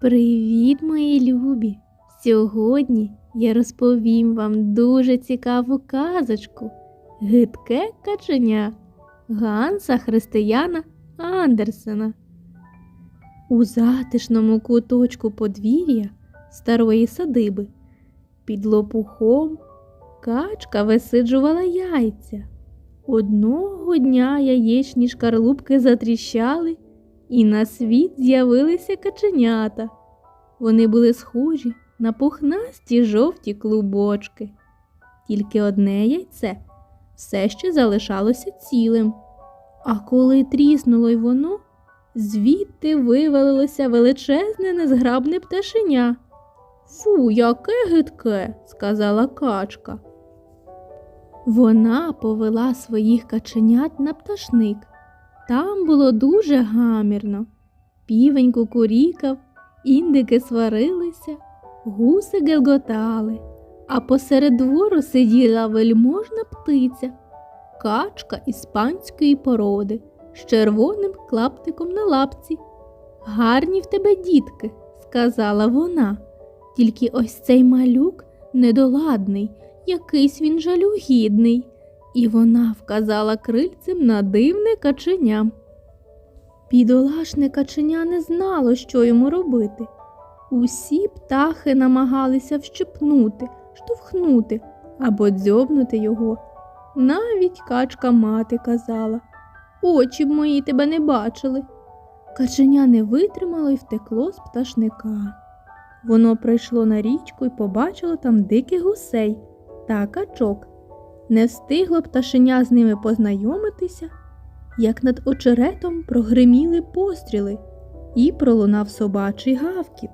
Привіт, мої любі! Сьогодні я розповім вам дуже цікаву казочку Гидке каченя Ганса Християна Андерсена. У затишному куточку подвір'я старої садиби під лопухом качка висиджувала яйця. Одного дня яєчні шкарлупки затріщали, і на світ з'явилися каченята. Вони були схожі на пухнасті жовті клубочки. Тільки одне яйце все ще залишалося цілим. А коли тріснуло й воно, звідти вивалилося величезне незграбне пташеня. Фу, яке гидке, сказала качка. Вона повела своїх каченят на пташник. Там було дуже гамірно. Півень кукурікав, індики сварилися, гуси гелготали, а посеред двору сиділа вельможна птиця, качка іспанської породи з червоним клаптиком на лапці. Гарні в тебе дітки, сказала вона. Тільки ось цей малюк недоладний, якийсь він жалюгідний. І вона вказала крильцем на дивне каченя. Бідолашне каченя не знало, що йому робити. Усі птахи намагалися вщипнути, штовхнути або дзьобнути його. Навіть качка мати казала Очі б мої тебе не бачили. Каченя не витримало і втекло з пташника. Воно прийшло на річку і побачило там диких гусей та качок. Не встигло пташеня з ними познайомитися, як над очеретом прогриміли постріли і пролунав собачий гавкіт.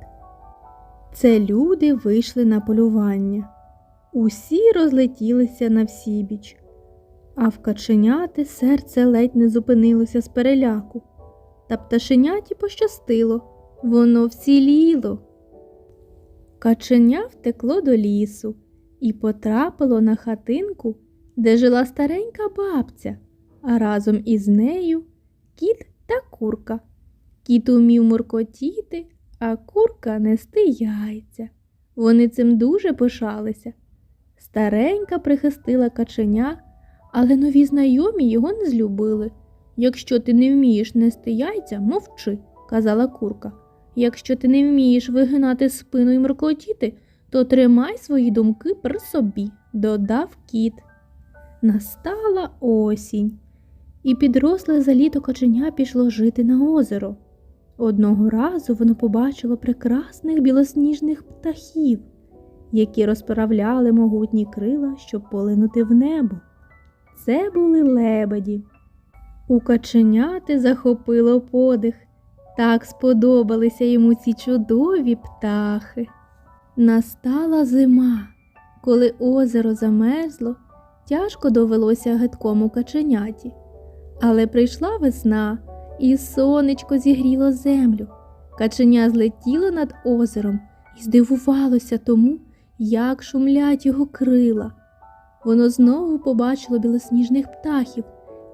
Це люди вийшли на полювання. Усі розлетілися на всібіч, а в каченяти серце ледь не зупинилося з переляку. Та пташеняті пощастило, воно вціліло. Каченя втекло до лісу і потрапило на хатинку, де жила старенька бабця, а разом із нею кіт та курка. Кіт умів муркотіти, а курка нести яйця. Вони цим дуже пишалися. Старенька прихистила каченя, але нові знайомі його не злюбили. Якщо ти не вмієш нести яйця, мовчи, казала курка. Якщо ти не вмієш вигинати спину і мркотіти, то тримай свої думки при собі, додав кіт. Настала осінь, і підросле за літо коченя пішло жити на озеро. Одного разу воно побачило прекрасних білосніжних птахів, які розправляли могутні крила, щоб полинути в небо. Це були лебеді. У каченяти захопило подих. Так сподобалися йому ці чудові птахи. Настала зима, коли озеро замерзло, тяжко довелося гидкому каченяті. Але прийшла весна, і сонечко зігріло землю. Каченя злетіло над озером і здивувалося тому, як шумлять його крила. Воно знову побачило білосніжних птахів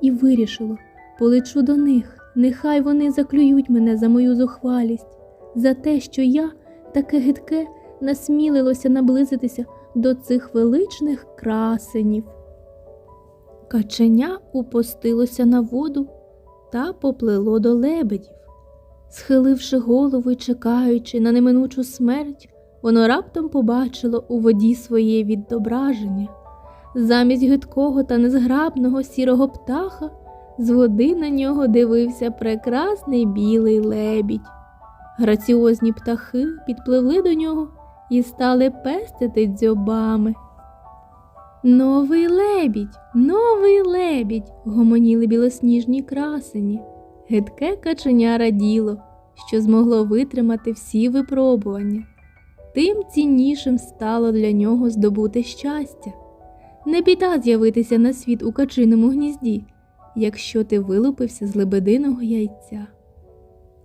і вирішило полечу до них. Нехай вони заклюють мене за мою зухвалість, за те, що я, таке гидке, насмілилося наблизитися до цих величних красенів. Каченя упустилося на воду та поплило до лебедів. Схиливши голову і чекаючи на неминучу смерть, воно раптом побачило у воді своє відображення. Замість гидкого та незграбного сірого птаха з води на нього дивився прекрасний білий лебідь. Граціозні птахи підпливли до нього і стали пестити дзьобами. Новий лебідь, новий лебідь, гомоніли білосніжні красені. Гидке каченя раділо, що змогло витримати всі випробування. Тим ціннішим стало для нього здобути щастя. Не біда з'явитися на світ у качиному гнізді якщо ти вилупився з лебединого яйця.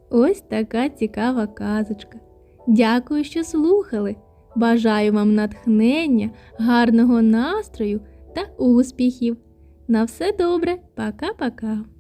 Ось така цікава казочка. Дякую, що слухали. Бажаю вам натхнення, гарного настрою та успіхів. На все добре, пока-пока.